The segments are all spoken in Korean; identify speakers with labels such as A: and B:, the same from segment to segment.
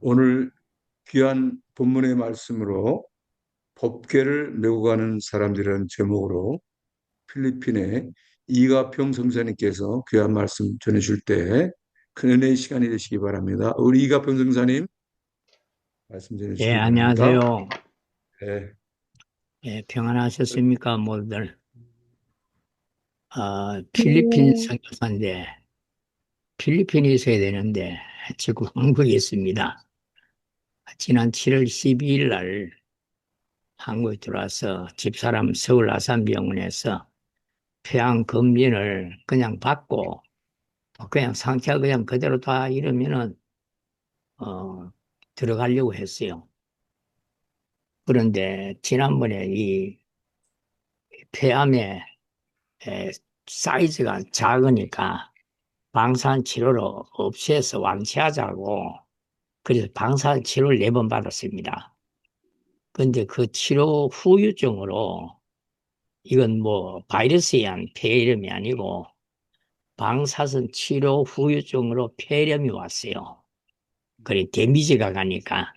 A: 오늘 귀한 본문의 말씀으로 법궤를 메고 가는 사람들이라는 제목으로 필리핀의 이가평 성사님께서 귀한 말씀 전해줄 때 큰 은혜의 시간이 되시기 바랍니다. 우리 이가평 성사님 말씀 전해주시기
B: 예,
A: 바랍니다.
B: 안녕하세요.
A: 네,
B: 예, 평안하셨습니까, 모두들? 아, 필리핀 선교사인데, 필리핀에 있어야 되는데, 지금 한국에 있습니다. 지난 7월 12일 날 한국에 들어와서 집사람 서울 아산병원에서 폐암 검진을 그냥 받고, 그냥 상태가 그냥 그대로 다 이러면은, 어, 들어가려고 했어요. 그런데 지난번에 이 폐암의 에, 사이즈가 작으니까 방사선 치료를 없애서 완치하자고 그래서 방사선 치료를 네 번 받았습니다. 근데 그 치료 후유증으로 이건 뭐 바이러스에 의한 폐렴이 아니고 방사선 치료 후유증으로 폐렴이 왔어요. 그래 데미지가 가니까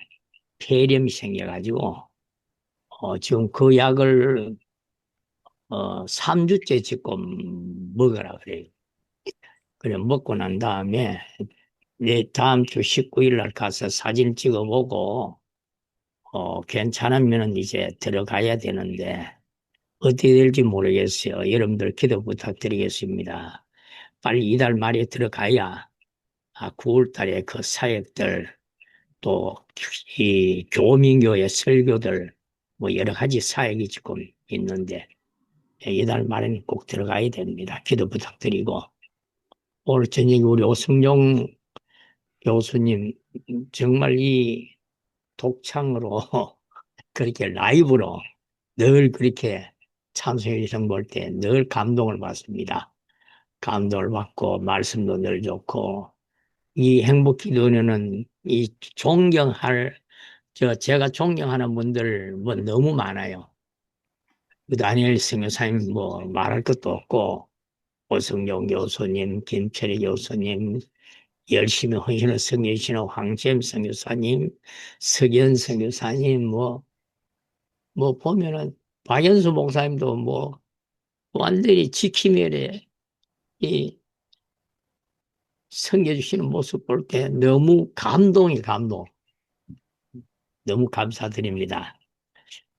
B: 폐렴이 생겨가지고 어, 지금 그 약을 어, 3주째 지금 먹으라 그래요. 그래, 먹고 난 다음에 내 다음 주 19일 날 가서 사진 찍어보고, 어, 괜찮으면 이제 들어가야 되는데, 어떻게 될지 모르겠어요. 여러분들 기도 부탁드리겠습니다. 빨리 이달 말에 들어가야, 아, 9월 달에 그 사역들, 또, 이 교민교회 설교들, 뭐 여러 가지 사역이 지금 있는데, 예, 이달 말에는 꼭 들어가야 됩니다. 기도 부탁드리고 오늘 저녁에 우리 오승용 교수님 정말 이 독창으로 그렇게 라이브로 늘 그렇게 참석해 주신 볼때 늘 감동을 받습니다. 감동을 받고 말씀도 늘 좋고 이 행복 기도는 이 존경할 저 제가 존경하는 분들 뭐 너무 많아요. 그 다니엘 성교사님 뭐 말할 것도 없고 오승용 교수님, 김철희 교수님, 열심히 헌신을 성교시는 황재임 성교사님, 석연 성교사님 뭐, 뭐 보면은 박연수 목사님도 뭐 완전히 지키면에 이 섬겨주시는 모습 볼 때 너무 감동이 감동. 너무 감사드립니다.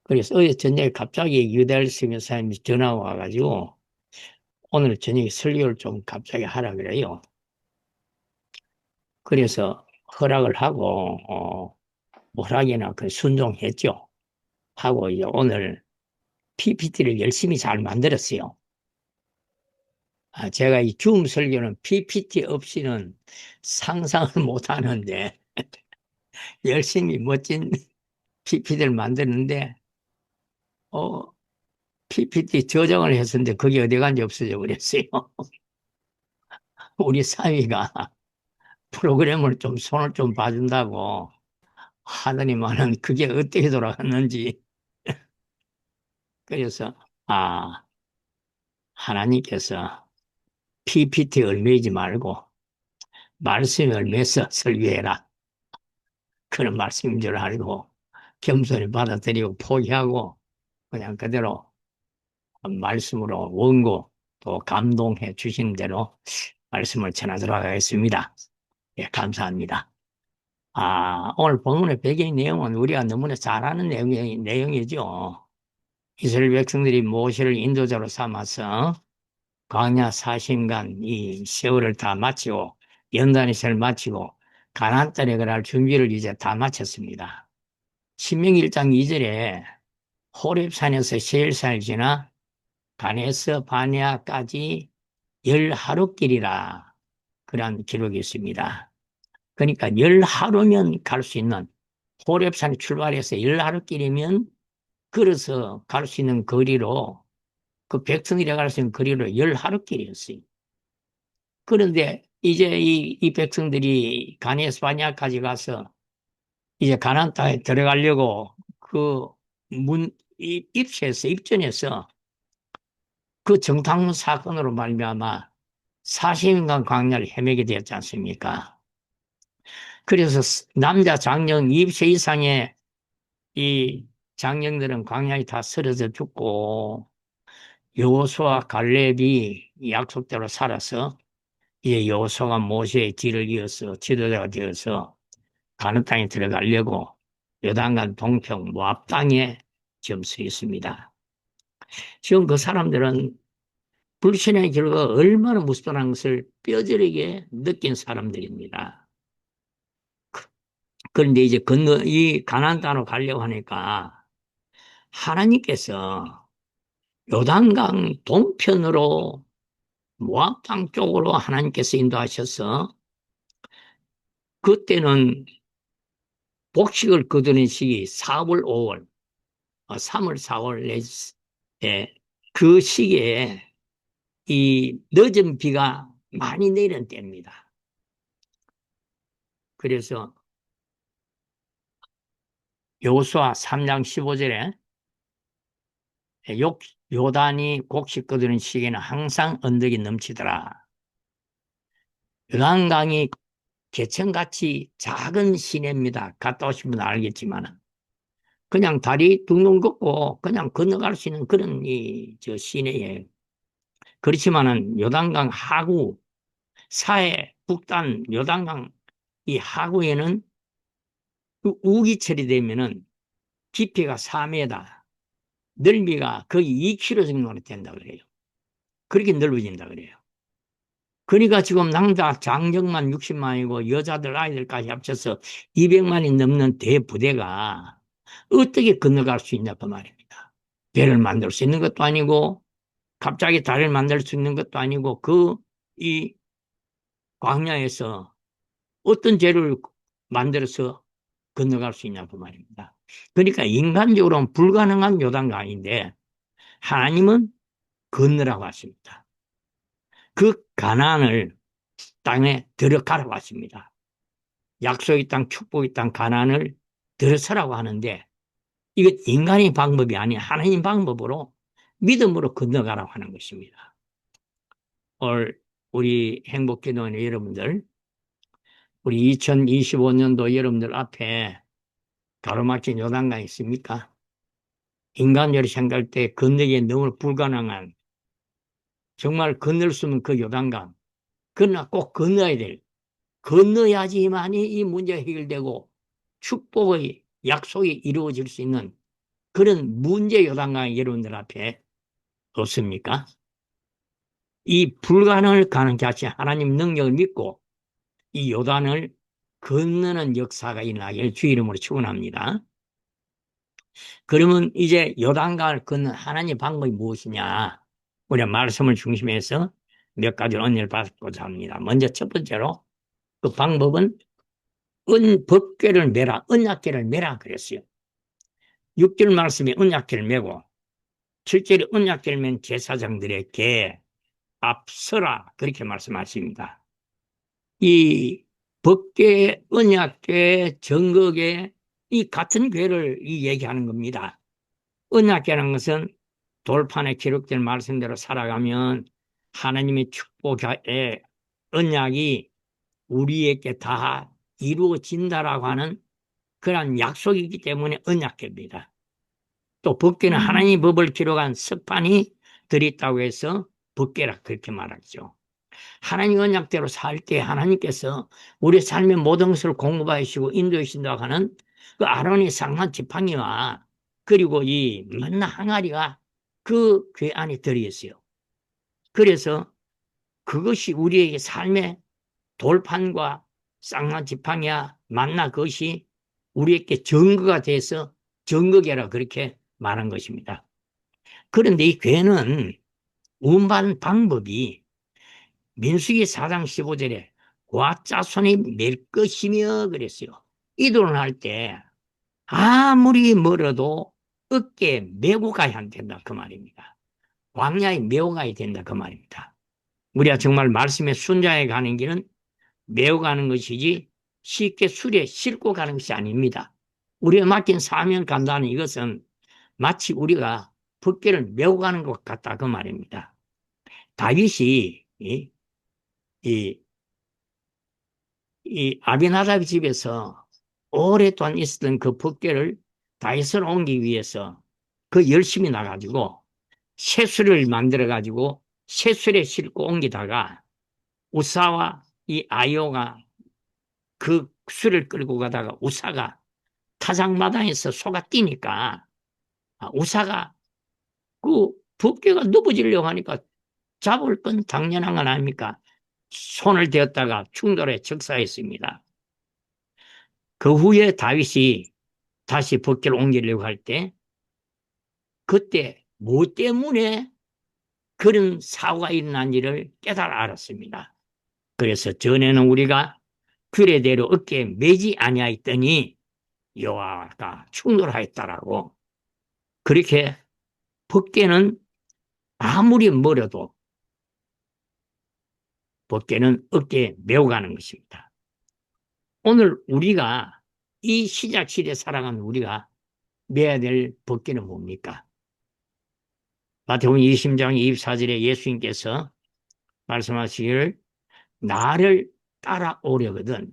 B: 그래서 어제 저녁에 갑자기 유달 성교사님이 전화가 와가지고 오늘 저녁에 설교를 좀 갑자기 하라 그래요. 그래서 허락을 하고 어, 허락이나 그 순종했죠. 하고 이제 오늘 PPT를 열심히 잘 만들었어요. 아, 제가 이 줌 설교는 PPT 없이는 상상을 못 하는데 열심히 멋진 PPT를 만드는데 어, PPT 저장을 했었는데 그게 어디 간지 없어져 버렸어요. 우리 사위가 프로그램을 좀 손을 좀 봐준다고 하더니만은 그게 어떻게 돌아갔는지. 그래서, 아, 하나님께서 PPT 얼매이지 말고 말씀이 얼매서 설교해라. 그런 말씀인 줄 알고 겸손히 받아들이고 포기하고 그냥 그대로 말씀으로 원고 또 감동해 주신 대로 말씀을 전하도록 하겠습니다. 예, 감사합니다. 아, 오늘 본문의 배경 내용은 우리가 너무나 잘 아는 내용이, 내용이죠. 이스라엘 백성들이 모세를 인도자로 삼아서 광야 40간 이 세월을 다 마치고 연단의 세를 마치고 가나안 땅에 들어갈 준비를 이제 다 마쳤습니다. 신명기 1장 2절에 호렙산에서 세일산을 지나 간에서 바네아까지 열 하루 길이라 그런 기록이 있습니다. 그러니까 열 하루면 갈 수 있는 호렙산에 출발해서 열 하루길이면 걸어서 갈 수 있는 거리로 그 백성들이 갈수 있는 거리로 열 하루길이었어요. 그런데 이제 이, 이 백성들이 가네스 바냐까지 가서 이제 가난 땅에 들어가려고 그 문 입체해서 입전해서 그 정탐문 사건으로 말미암아 40인간 광야를 헤매게 되었지 않습니까? 그래서 남자 장령 20세 이상의 이 장령들은 광야에 다 쓰러져 죽고 여호수아 갈렙이 약속대로 살아서 이제 여호수아가 모세의 뒤를 이어서 지도자가 되어서 가는 땅에 들어가려고 요단강 동평 모압 땅에 서 있습니다. 지금 그 사람들은 불신의 결과가 얼마나 무섭다는 것을 뼈저리게 느낀 사람들입니다. 그런데 이제 건너 이 가나안 땅으로 가려고 하니까 하나님께서 요단강 동편으로 모압 땅 쪽으로 하나님께서 인도하셔서 그때는 복식을 거두는 시기 4월, 5월, 3월, 4월 에, 그 시기에 이 늦은 비가 많이 내리는 때입니다. 그래서 요수아 3장 15절에 요, 요단이 곡식 거두는 시기에는 항상 언덕이 넘치더라. 요단강이 개천같이 작은 시내입니다. 갔다 오신 분은 알겠지만 그냥 다리 둥둥 걷고 그냥 건너갈 수 있는 그런 이 저 시내에 그렇지만은 요단강 하구 사해 북단 요단강 이 하구에는 우기철이 되면은 깊이가 4m, 넓이가 거의 2km 정도 된다 그래요. 그렇게 넓어진다 그래요. 그러니까 지금 남자 장정만 60만이고 여자들 아이들까지 합쳐서 200만이 넘는 대부대가 어떻게 건너갈 수 있냐 그 말입니다. 배를 만들 수 있는 것도 아니고 갑자기 다리를 만들 수 있는 것도 아니고 그 이 광야에서 어떤 죄를 만들어서 건너갈 수 있냐 그 말입니다. 그러니까 인간적으로는 불가능한 요단강인데 하나님은 건너라고 하십니다. 그 가난을 땅에 들어가라고 하십니다. 약속의 땅, 축복의 땅, 가난을 들어서라고 하는데 이것 인간의 방법이 아닌 하나님 방법으로 믿음으로 건너가라고 하는 것입니다. 오늘 우리 행복기도원의 여러분들 우리 2025년도 여러분들 앞에 가로막힌 요단강 있습니까? 인간적으로 생각할 때 건너기 너무 불가능한 정말 건널 수 없는 그 요단강 그러나 꼭 건너야 될 건너야지만이 이 문제가 해결되고 축복의 약속이 이루어질 수 있는 그런 문제 요단강이 여러분들 앞에 없습니까? 이 불가능을 가능케 하신 하나님 능력을 믿고 이 요단을 건너는 역사가 일어나길 주 이름으로 축원합니다. 그러면 이제 요단강을 건너 하나님 방법이 무엇이냐? 우리가 말씀을 중심해서 몇 가지 언니를 받고자 합니다. 먼저 첫 번째로 그 방법은 은 법궤를 매라, 언약궤를 매라 그랬어요. 6절 말씀에 언약궤를 메고 7절에 언약궤를 맨 제사장들에게 앞서라 그렇게 말씀하십니다. 이 법궤, 언약궤, 정거궤 이 같은 이 얘기하는 겁니다. 언약궤라는 것은 돌판에 기록된 말씀대로 살아가면 하나님의 축복의 언약이 우리에게 다 이루어진다라고 하는 그러한 약속이기 때문에 언약궤입니다. 또 법궤는 하나님의 법을 기록한 석판이 들있다고 해서 법궤라 그렇게 말하죠. 하나님 언약대로 살 때 하나님께서 우리 삶의 모든 것을 공급하시고 인도해 주신다고 하는 그 아론의 상한 지팡이와 그리고 이 만나 항아리가 그궤 안에 들어있어요. 그래서 그것이 우리에게 삶의 돌판과 쌍난 지팡이와 만나 그것이 우리에게 증거가 돼서 증거계라 그렇게 말한 것입니다. 그런데 이 괴는 운반 방법이 민수기 4장 15절에 과자손이 맬 것이며 그랬어요. 이동을 할 때 아무리 멀어도 어깨에 메고 가야 된다 그 말입니다. 광야에 메고 가야 된다 그 말입니다. 우리가 정말 말씀에 순자해 가는 길은 메고 가는 것이지 쉽게 술에 싣고 가는 것이 아닙니다. 우리가 맡긴 사명 간다는 이것은 마치 우리가 법계를 메고 가는 것 같다 그 말입니다. 다윗이 이, 이 이 아비나답 집에서 오랫동안 있었던 그 법궤를 다윗으로 옮기기 위해서 그 열심히 나가지고 새수를 만들어 가지고 새술에 싣고 옮기다가 우사와 이 아이오가 그 수를 끌고 가다가 우사가 타작마당에서 소가 뛰니까 아, 우사가 그 법궤가 넘어지려고 하니까 잡을 건 당연한 건 아닙니까? 손을 대었다가 충돌에 적사했습니다. 그 후에 다윗이 다시 법궤를 옮기려고 할 때 그때 뭐 때문에 그런 사고가 일어난 일을 깨달아 알았습니다. 그래서 전에는 우리가 규례대로 어깨에 매지 아니하였더니 여호와가 충돌하였다라고 그렇게 법궤는 아무리 멀어도 법궤는 어깨에 메고 가는 것입니다. 오늘 우리가 이 시작 시대 살아가는 우리가 매야 될 법궤는 뭡니까? 마태복음 20장 24절에 예수님께서 말씀하시기를 나를 따라오려거든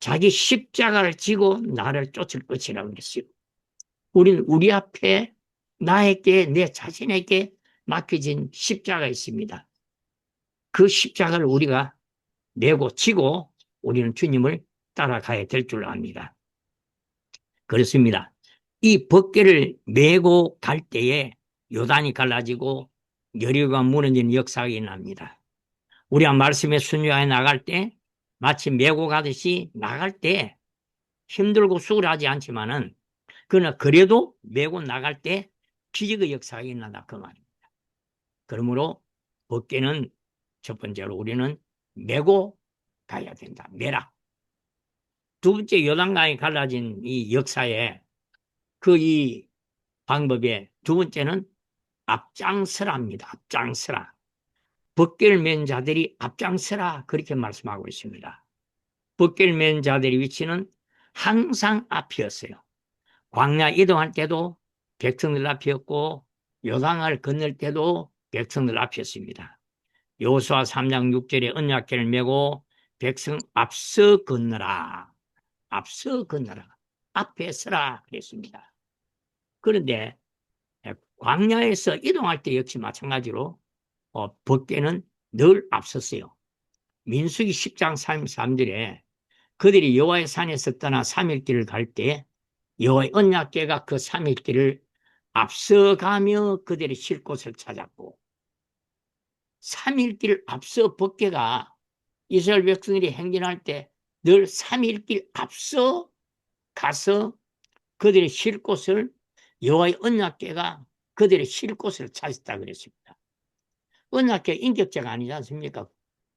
B: 자기 십자가를 지고 나를 쫓을 것이라고 그랬어요. 우리는 우리 앞에 나에게 내 자신에게 맡겨진 십자가 있습니다. 그 십자가를 우리가 메고 지고 우리는 주님을 따라가야 될 줄 압니다. 그렇습니다. 이 법궤를 메고 갈 때에 요단이 갈라지고 여리고가 무너지는 역사가 일어납니다. 우리가 말씀에 순종하여 나갈 때 마치 메고 가듯이 나갈 때 힘들고 수월하지 않지만은 그러나 그래도 메고 나갈 때 기적의 역사가 일어난다 그 말입니다. 그러므로 법궤는 첫 번째로 우리는 메고 가야 된다. 메라. 두 번째 요단강이 갈라진 이 역사에 그 이 방법에 두 번째는 앞장서랍니다. 앞장서라. 법궤를 맨 자들이 앞장서라 그렇게 말씀하고 있습니다. 법궤를 맨 자들의 위치는 항상 앞이었어요. 광야 이동할 때도 백성들 앞이었고 요단을 건널 때도 백성들 앞이었습니다. 요수아 3장 6절에 언약궤를 메고 백성 앞서 건너라. 앞서 건너라. 앞에 서라 그랬습니다. 그런데 광야에서 이동할 때 역시 마찬가지로 어, 법궤는 늘 앞섰어요. 민수기 10장 33절에 그들이 여호와의 산에서 떠나 3일길을 갈 때 여호와의 언약궤가 그 3일길을 앞서가며 그들이 쉴 곳을 찾았고 3일길 앞서 법궤가 이스라엘 백성들이 행진할 때 늘 3일길 앞서 가서 그들이 쉴 곳을 여호와의 언약궤가 그들의 쉴 곳을 찾았다 그랬습니다. 언약궤 인격자가 아니지 않습니까?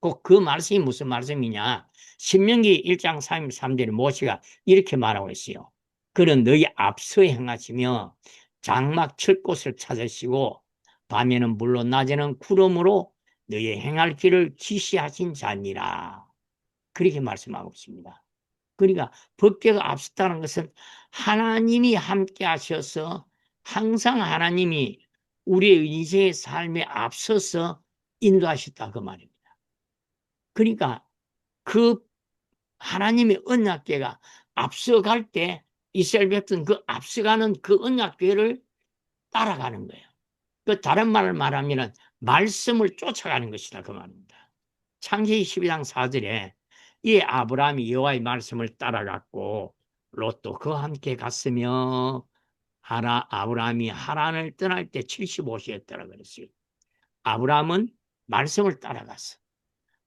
B: 꼭 그 말씀이 무슨 말씀이냐? 신명기 1장 33절에 모시가 이렇게 말하고 있어요. 그는 너희 앞서 행하시며 장막 칠 곳을 찾으시고 밤에는 물론 낮에는 구름으로 너희 행할 길을 지시하신 자니라. 그렇게 말씀하고 있습니다. 그러니까 법궤가 앞섰다는 것은 하나님이 함께 하셔서 항상 하나님이 우리의 인생의 삶에 앞서서 인도하셨다 그 말입니다. 그러니까 그 하나님의 언약궤가 앞서갈 때 이스라엘 백성 그 앞서가는 그 언약궤를 따라가는 거예요. 그 다른 말을 말하면 말씀을 쫓아가는 것이다 그 말입니다. 창세기 12장 4절에 이 아브라함이 여호와의 말씀을 따라갔고 롯도 그와 함께 갔으며 하나 아브라함이 하란을 떠날 때 75세였다라 그랬어요. 아브라함은 말씀을 따라갔어.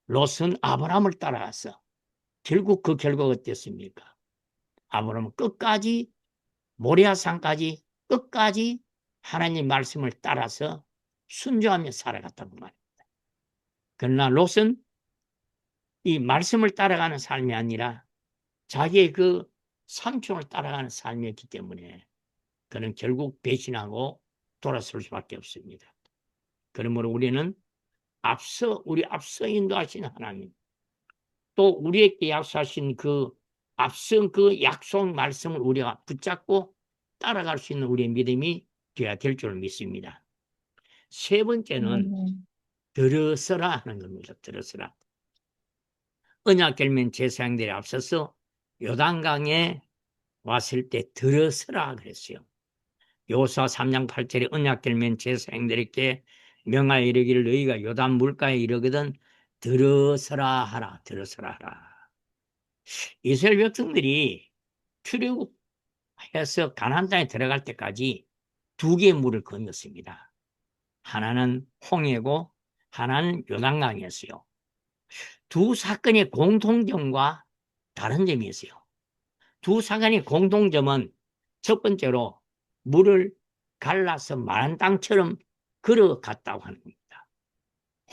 B: 롯은 아브라함을 따라갔어. 결국 그 결과가 어땠습니까? 아브라함은 끝까지 모리아산까지 끝까지 하나님 말씀을 따라서 순종하며 살아갔다고 말입니다. 그러나 롯은 이 말씀을 따라가는 삶이 아니라 자기의 그 삼촌을 따라가는 삶이었기 때문에 그는 결국 배신하고 돌아설 수밖에 없습니다. 그러므로 우리는 앞서 우리 앞서 인도하신 하나님 또 우리에게 약속하신 그 앞선 그 약속 말씀을 우리가 붙잡고 따라갈 수 있는 우리의 믿음이 되어야 될 줄 믿습니다. 세 번째는
C: 음,
B: 들어서라 하는 겁니다. 들어서라. 언약결면 제사장들이 앞서서 요단강에 왔을 때 들어서라 그랬어요. 요사 3장 8절에 언약결면 제사장들에게 명하여 이르기를 너희가 요단 물가에 이르거든 들어서라 하라 들어서라 하라. 이스라엘 백성들이 출애굽해서 가나안 땅에 들어갈 때까지 두 개의 물을 건넜습니다. 하나는 홍해고 하나는 요단강이었어요. 두 사건의 공통점과 다른 점이 있어요. 두 사건의 공통점은 첫 번째로 물을 갈라서 마른 땅처럼 걸어갔다고 하는 겁니다.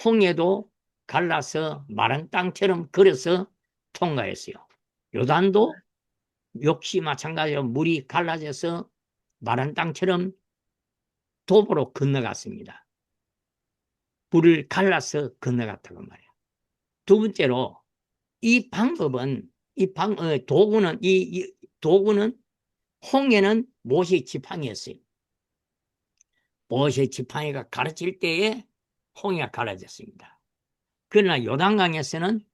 B: 홍해도 갈라서 마른 땅처럼 걸어서 통과했어요. 요단도 역시 마찬가지로 물이 갈라져서 마른 땅처럼 도보로 건너갔습니다. 물을 갈라서 건너갔다고 말이에요. 두 번째로 이 방법은 이 방, 어, 도구는 이, 이 도구는 홍해는 모세 지팡이였어요. 모세 지팡이가 가르칠 때에 홍해가 갈라졌습니다. 그러나 요단강에서는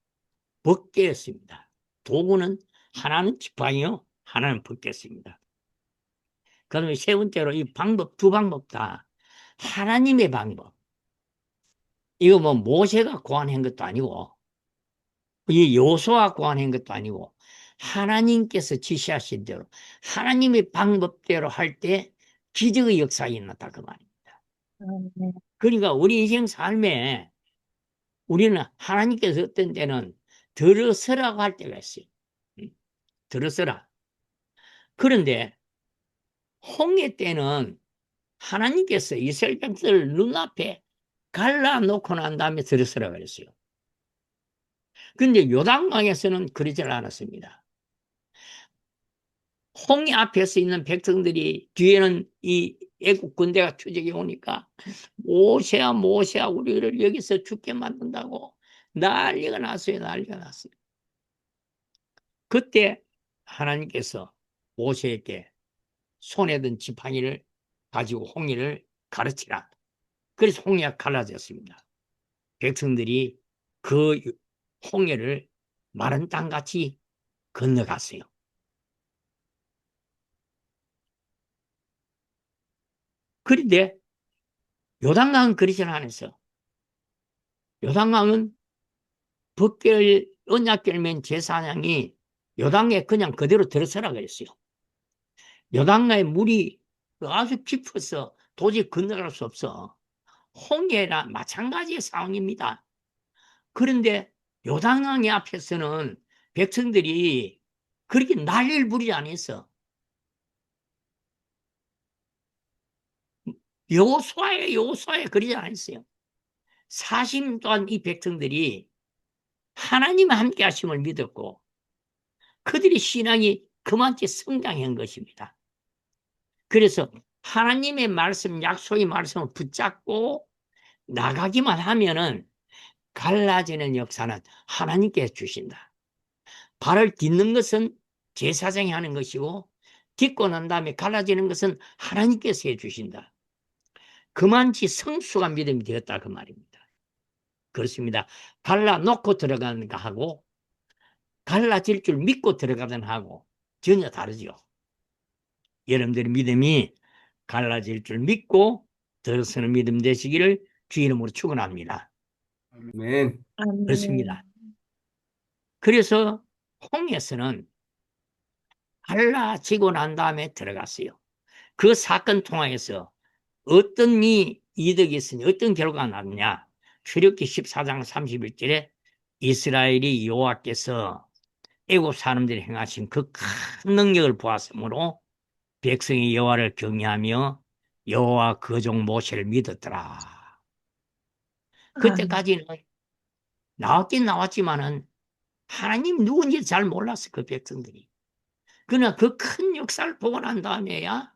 B: 벗개였습니다. 도구는 하나는 지팡이요, 하나는 벗겼습니다. 그다음에 세 번째로 이 방법 두 방법 다 하나님의 방법. 이거 뭐 모세가 고안한 것도 아니고 이 요소와 고안한 것도 아니고 하나님께서 지시하신 대로 하나님의 방법대로 할 때 기적의 역사가 일어났다 그 말입니다. 그러니까 우리 인생 삶에 우리는 하나님께서 어떤 때는 들어서라고 할 때가 있어요. 음, 들어서라. 그런데 홍해 때는 하나님께서 이스라엘 백성을 눈앞에 갈라놓고 난 다음에 들어서라 그랬어요. 근데 요단강에서는 그러지 않았습니다. 홍해 앞에서 있는 백성들이 뒤에는 이 애국 군대가 추적해 오니까 모세야 모세야 우리를 여기서 죽게 만든다고 난리가 났어요 난리가 났어요. 그때 하나님께서 모세에게 손에 든 지팡이를 가지고 홍해를 가르치라. 그래서 홍해가 갈라졌습니다. 백성들이 그 홍해를 마른 땅같이 건너갔어요. 그런데 요단강은 그러지는 않았어. 요단강은 법결 언약결면 제사장이 요단강에 그냥 그대로 들어서라 그랬어요. 요단강에 물이 아주 깊어서 도저히 건너갈 수 없어. 홍해나 마찬가지의 상황입니다. 그런데 요단강의 앞에서는 백성들이 그렇게 난리를 부리지 않았어. 요소에 그러지 않았어요. 40년 동안 이 백성들이 하나님 함께 하심을 믿었고 그들의 신앙이 그만치 성장한 것입니다. 그래서 하나님의 말씀, 약속의 말씀을 붙잡고 나가기만 하면은 갈라지는 역사는 하나님께 주신다. 발을 딛는 것은 제사장이 하는 것이고 딛고 난 다음에 갈라지는 것은 하나님께서 해주신다. 그만치 성숙한 믿음이 되었다 그 말입니다. 그렇습니다. 갈라놓고 들어가는가 하고 갈라질 줄 믿고 들어가든 하고 전혀 다르죠. 여러분들의 믿음이 갈라질 줄 믿고 들어서는 믿음 되시기를 주 이름으로 축원합니다.
C: 아멘.
B: 그렇습니다. 그래서 홍해에서는 갈라지고 난 다음에 들어갔어요. 그 사건 통하여서 어떤 이 이득이 있으니 어떤 결과가 나느냐. 출애굽기 14장 31절에 이스라엘이 여호와께서 애굽 사람들이 행하신 그 큰 능력을 보았으므로 백성이 여호와를 경외하며 여호와 그종 모세를 믿었더라. 그때까지는 나왔긴 나왔지만은 하나님 누군지 잘 몰랐어 그 백성들이. 그러나 그 큰 역사를 보고 난 다음에야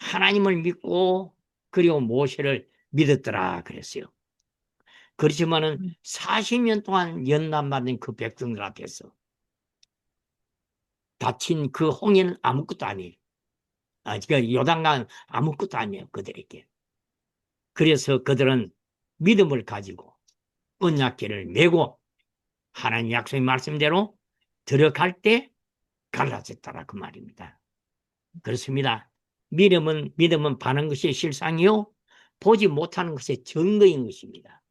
B: 하나님을 믿고 그리고 모세를 믿었더라 그랬어요. 그렇지만은 40년 동안 연단받은 그 백성들 앞에서 다친 그 홍해는 아무것도 아니에요. 아, 그러니까 요단강 아무것도 아니에요 그들에게. 그래서 그들은 믿음을 가지고 언약궤를 메고 하나님 약속의 말씀대로 들어갈 때 갈라졌다라 그 말입니다. 그렇습니다. 믿음은 믿음은 바는 것이 실상이요 보지 못하는 것이 증거인 것입니다.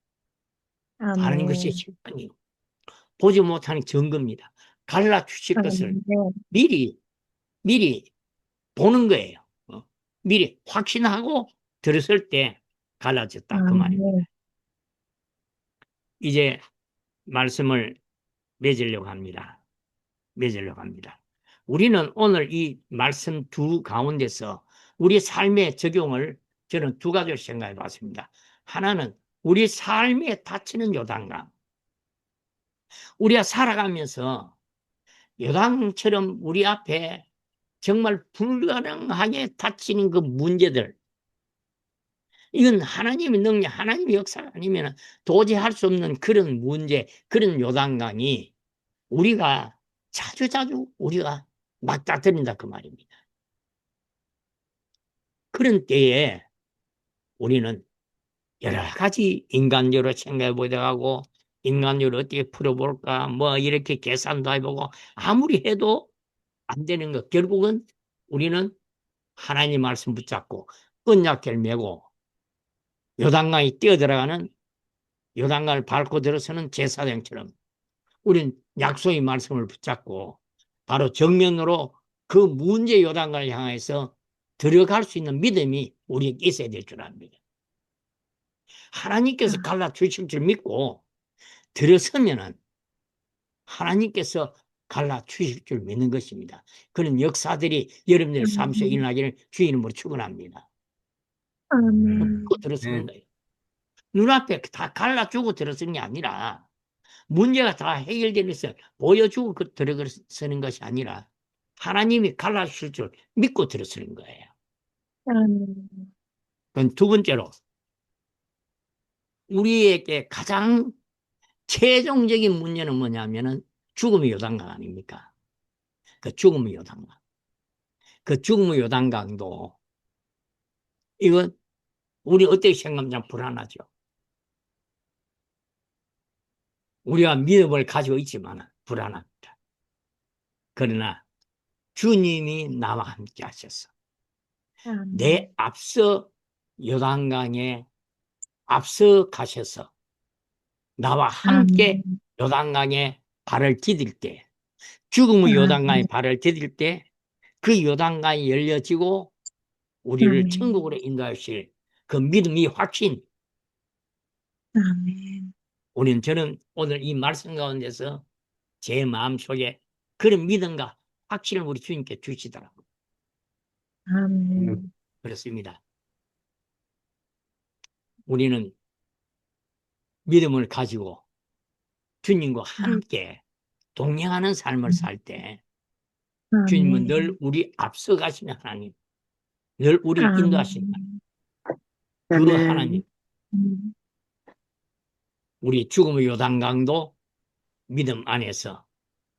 C: 아멘.
B: 것이 실상이요 보지 못하는 증거입니다. 갈라 주실 것을
C: 아멘.
B: 미리 미리 보는 거예요. 어, 미리 확신하고 들었을 때 갈라졌다 그 말입니다.
C: 아멘.
B: 이제 말씀을 맺으려고 합니다. 맺으려고 합니다. 우리는 오늘 이 말씀 두 가운데서 우리 삶의 적용을 저는 두 가지로 생각해 봤습니다. 하나는 우리 삶에 닥치는 요단강. 우리가 살아가면서 요단처럼 우리 앞에 정말 불가능하게 닥치는 그 문제들. 이건 하나님의 능력, 하나님의 역사가 아니면 도저히 할 수 없는 그런 문제, 그런 요단강이 우리가 자주 자주 우리가 맞닥뜨린다 그 말입니다. 그런 때에 우리는 여러 가지 인간적으로 생각해 보기도 하고 인간적으로 어떻게 풀어볼까 뭐 이렇게 계산도 해보고 아무리 해도 안 되는 것 결국은 우리는 하나님 말씀 붙잡고 언약결 메고 요단강에 뛰어들어가는 요단강을 밟고 들어서는 제사장처럼 우린 약속의 말씀을 붙잡고 바로 정면으로 그 문제 요단강을 향해서 들어갈 수 있는 믿음이 우리에게 있어야 될 줄 압니다. 하나님께서 갈라 주실 줄 믿고 들어서면은 하나님께서 갈라 주실 줄 믿는 것입니다. 그런 역사들이 여러분들 삶 속에 일어나기를 주의 이름으로 축원합니다.
C: 아멘.
B: 들어서는 거예요. 눈앞에 다 갈라주고 들어서는 게 아니라 문제가 다 해결되면서 보여주고 그 들어서는 것이 아니라 하나님이 갈라주실 줄 믿고 들어서는 거예요.
C: 아멘.
B: 그건 두 번째로 우리에게 가장 최종적인 문제는 뭐냐면은 죽음의 요단강 아닙니까? 그 죽음의 요단강. 그 죽음의 요단강도 이건 우리 어떻게 생각하면 불안하죠. 우리가 믿음을 가지고 있지만 불안합니다. 그러나 주님이 나와 함께 하셔서
C: 아멘.
B: 내 앞서 요단강에 앞서 가셔서 나와 함께
C: 아멘.
B: 요단강에 발을 디딜 때 죽음의
C: 아멘.
B: 요단강에 발을 디딜 때 그 요단강이 열려지고 우리를
C: 아멘.
B: 천국으로 인도하실 그 믿음이 확신
C: 아멘.
B: 우리는 저는 오늘 이 말씀 가운데서 제 마음속에 그런 믿음과 확신을 우리 주님께 주시더라고요.
C: 아멘.
B: 그렇습니다. 우리는 믿음을 가지고 주님과 함께 동행하는 삶을 살 때 주님은 늘 우리 앞서 가시는 하나님, 늘 우리를 인도하시는 하나님, 그 하나님,
C: 아멘.
B: 우리 죽음의 요단강도 믿음 안에서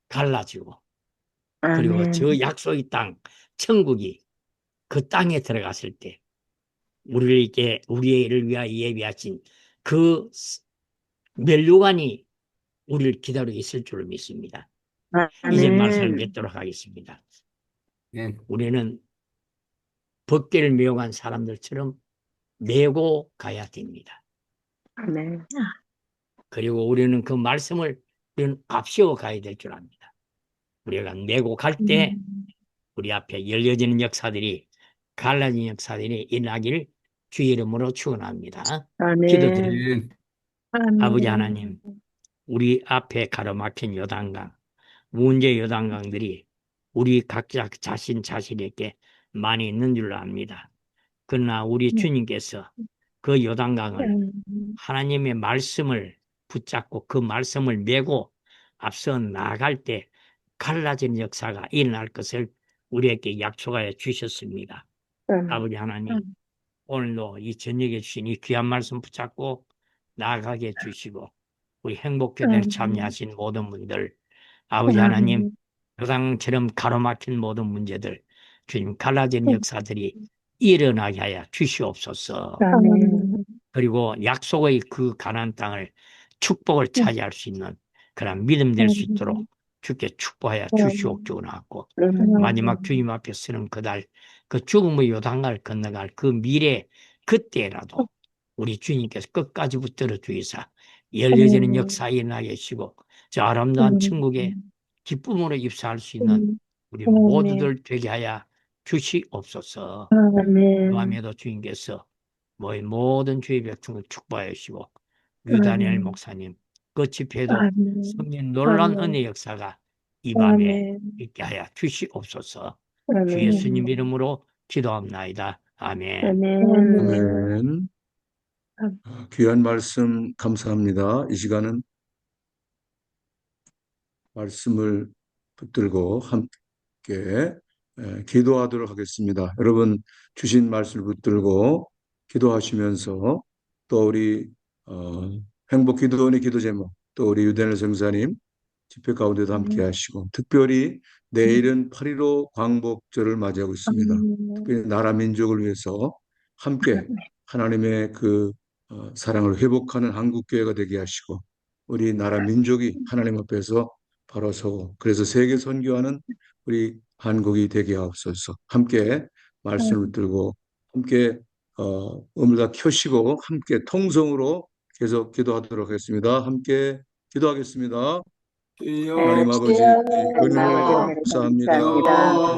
B: 갈라지고 그리고. 저 약속의 땅, 천국이 그 땅에 들어갔을 때 우리에게 우리를 위하여 예비하신 그 멸류관이 우리를 기다리고 있을 줄 믿습니다. 이제
C: 아멘.
B: 말씀을 맺도록 하겠습니다.
D: 네.
B: 우리는 법계를 메어간 사람들처럼 메고 가야 됩니다.
C: 아멘.
B: 그리고 우리는 그 말씀을 우리는 앞세워 가야 될 줄 압니다. 우리가 메고 갈때
C: 음.
B: 우리 앞에 열려지는 역사들이 갈라진 역사들이 일어나기를 주의 이름으로 축원합니다.
C: 아멘.
B: 기도드립니다.
D: 네.
C: 아멘.
B: 아버지 하나님, 우리 앞에 가로막힌 요단강, 문제 요단강들이 우리 각자 자신 자신에게 많이 있는 줄로 압니다. 그러나 우리
C: 네.
B: 주님께서 그 요단강을
C: 음.
B: 하나님의 말씀을 붙잡고 그 말씀을 메고 앞서 나아갈 때 갈라진 역사가 일어날 것을 우리에게 약속하여 주셨습니다.
C: 음.
B: 아버지 하나님,
C: 음.
B: 오늘도 이 저녁에 주신 이 귀한 말씀 붙잡고 나아가게 해주시고, 우리 행복교회에
C: 음.
B: 참여하신 모든 분들, 아버지 하나님,
C: 아멘.
B: 요당처럼 가로막힌 모든 문제들, 주님 갈라진
C: 음.
B: 역사들이 일어나게 하여 주시옵소서.
C: 아멘.
B: 그리고 약속의 그 가나안 땅을 축복을 차지할 수 있는 그런 믿음 될 수 있도록 주께 축복하여 주시옵기로 나왔고 마지막 주님 앞에 서는 그달 그 죽음의 요단강을 건너갈 그 미래 그때라도 우리 주님께서 끝까지 붙들어 주이사 열려지는 역사에 일어나게 하시고 저 아름다운 천국에 기쁨으로 입사할 수 있는 우리 모두들 되게 하여 주시옵소서.
C: 아멘.
B: 그 밤에도 주님께서 모인 모든 주의 백성을 축복하여 주시고 유다니엘. 목사님 그 집회도
C: 아멘.
B: 성령 놀란. 은혜 역사가 이 밤에. 있게 하여 주시옵소서. 주 예수님 이름으로 기도합나이다. 아멘.
C: 아멘.
A: 아멘. 아, 귀한 말씀 감사합니다. 이 시간은 말씀을 붙들고 함께 에, 기도하도록 하겠습니다. 여러분 주신 말씀을 붙들고 기도하시면서 또 우리 어, 행복 기도원의 기도 제목 또 우리 유대열 성사님 집회 가운데도 함께 하시고 특별히 내일은 8.15 광복절을 맞이하고 있습니다. 특별히 나라 민족을 위해서 함께 하나님의 그 어, 사랑을 회복하는 한국교회가 되게 하시고 우리 나라 민족이 하나님 앞에서 바로 서고 그래서 세계 선교하는 우리 한국이 되게 하옵소서 함께 말씀을 들고 함께 어, 음을 다 켜시고 함께 통성으로 계속 기도하도록 하겠습니다. 함께 기도하겠습니다. 하나님 아버지 은혜를 감사합니다.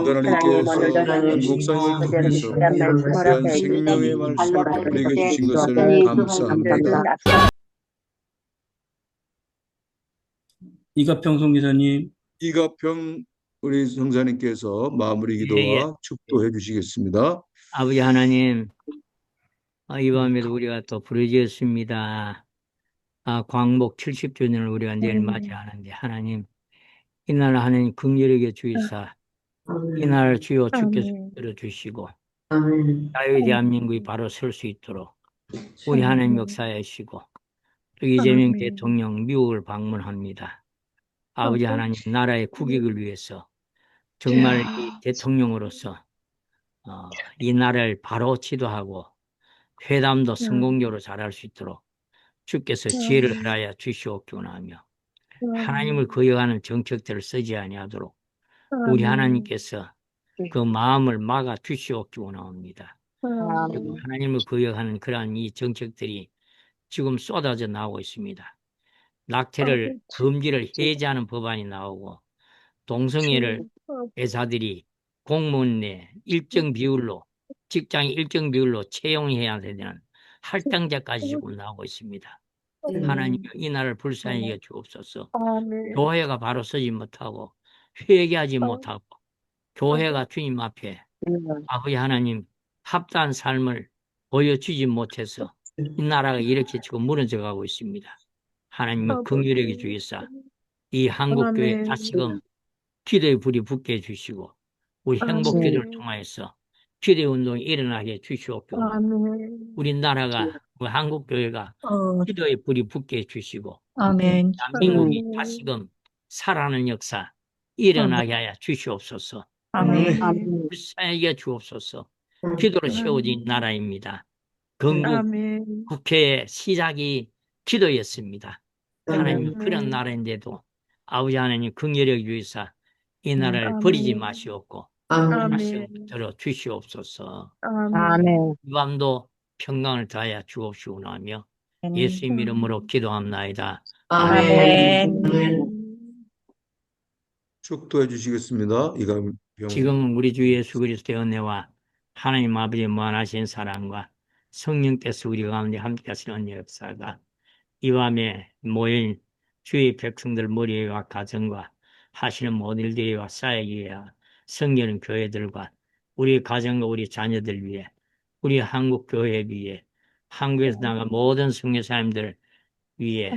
A: 하나님께서 한 목사님을 통해서 귀한 생명의 말씀을 우리에게 주신 것을 감사합니다.
D: 이가평 송기사님,
A: 이가평 우리 성사님께서 마무리 기도와
B: 예, 예.
A: 축도해 주시겠습니다.
B: 아버지 하나님, 아, 이 밤에도 우리가 또 부르짖었습니다. 아, 광복 70주년을 우리가 내일
C: 음.
B: 맞이하는데 하나님, 이날 하나님 긍휼하게 주이사, 이날 주여 주께서
C: 아멘.
B: 들어주시고 자유 대한민국이 바로 설 수 있도록 우리 하나님 역사하시고 또 이재명
C: 아멘.
B: 대통령 미국을 방문합니다. 아버지
C: 아멘.
B: 하나님 나라의 국익을 위해서 정말 이 대통령으로서 어, 이 나라를 바로 지도하고 회담도 성공적으로 잘할 수 있도록 주께서 지혜를 허라하여 주시옵기원 하며 하나님을 거역하는 정책들을 쓰지 아니하도록 우리
C: 아멘.
B: 하나님께서 그 마음을 막아.
C: 아멘.
B: 그리고 하나님을 거역하는 그러한 이 정책들이 지금 쏟아져 나오고 있습니다. 낙태를
C: 아멘.
B: 금지를 해제하는 법안이 나오고 동성애를 회사들이 공무원 내 일정 비율로 직장이 일정 비율로 채용해야 되는 할당제까지 지금 나오고 있습니다. 하나님 이 나라를 불쌍히 여겨 주옵소서.
C: 아멘.
B: 교회가 바로 서지 못하고 회개하지 못하고 교회가 주님 앞에 아버지 하나님 합당한 삶을 보여주지 못해서 이 나라가 이렇게 지금 무너져 가고 있습니다. 하나님의
C: 아버지.
B: 긍휼하게 주의사 이 한국교회. 다시금 기도의 불이 붙게 해주시고 우리. 행복기도를 통하여서 기도 운동이 일어나게 해주시옵고
C: 아멘.
B: 우리나라가 우리 한국 교회가
C: 어,
B: 기도의 불이 붙게 해주시고
C: 아멘.
B: 대한민국이
C: 아멘.
B: 다시금 살아나는 역사 일어나게 하여 주시옵소서.
C: 아멘.
B: 불쌍하게 주옵소서. 기도로 세워진 나라입니다. 건국
C: 아멘.
B: 국회의 시작이 기도였습니다. 하나님
C: 아멘.
B: 그런 나라인데도 아버지 하나님 긍휼히 주이사 이 나라를
C: 아멘.
B: 버리지 마시옵고
C: 아멘.
B: 말씀 들어 주시옵소서.
C: 아멘.
B: 이 밤도 평강을 다하여 주옵시오나며 예수님 이름으로 기도합나이다.
C: 아멘.
A: 축도해 주시겠습니다. 이가평
B: 지금 우리 주 예수 그리스도의 은혜와 하나님 아버지의 무한하신 사랑과 성령 께서 우리 가운데 함께 하시는 역사가 이 밤에 모인 주의 백성들 머리와 가정과 하시는 모든 일들이와 쌓이기 위해 성결한 교회들과 우리 가정과 우리 자녀들 위해 우리 한국 교회 위해 한국에서 나간 모든 성교사님들 위해.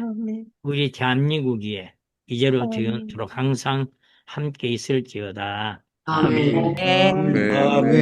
B: 우리 대한민국 위에 이제로
C: 아멘.
B: 지금토록 항상 함께 있을지어다.
C: 아멘.
A: 아멘.
D: 아멘.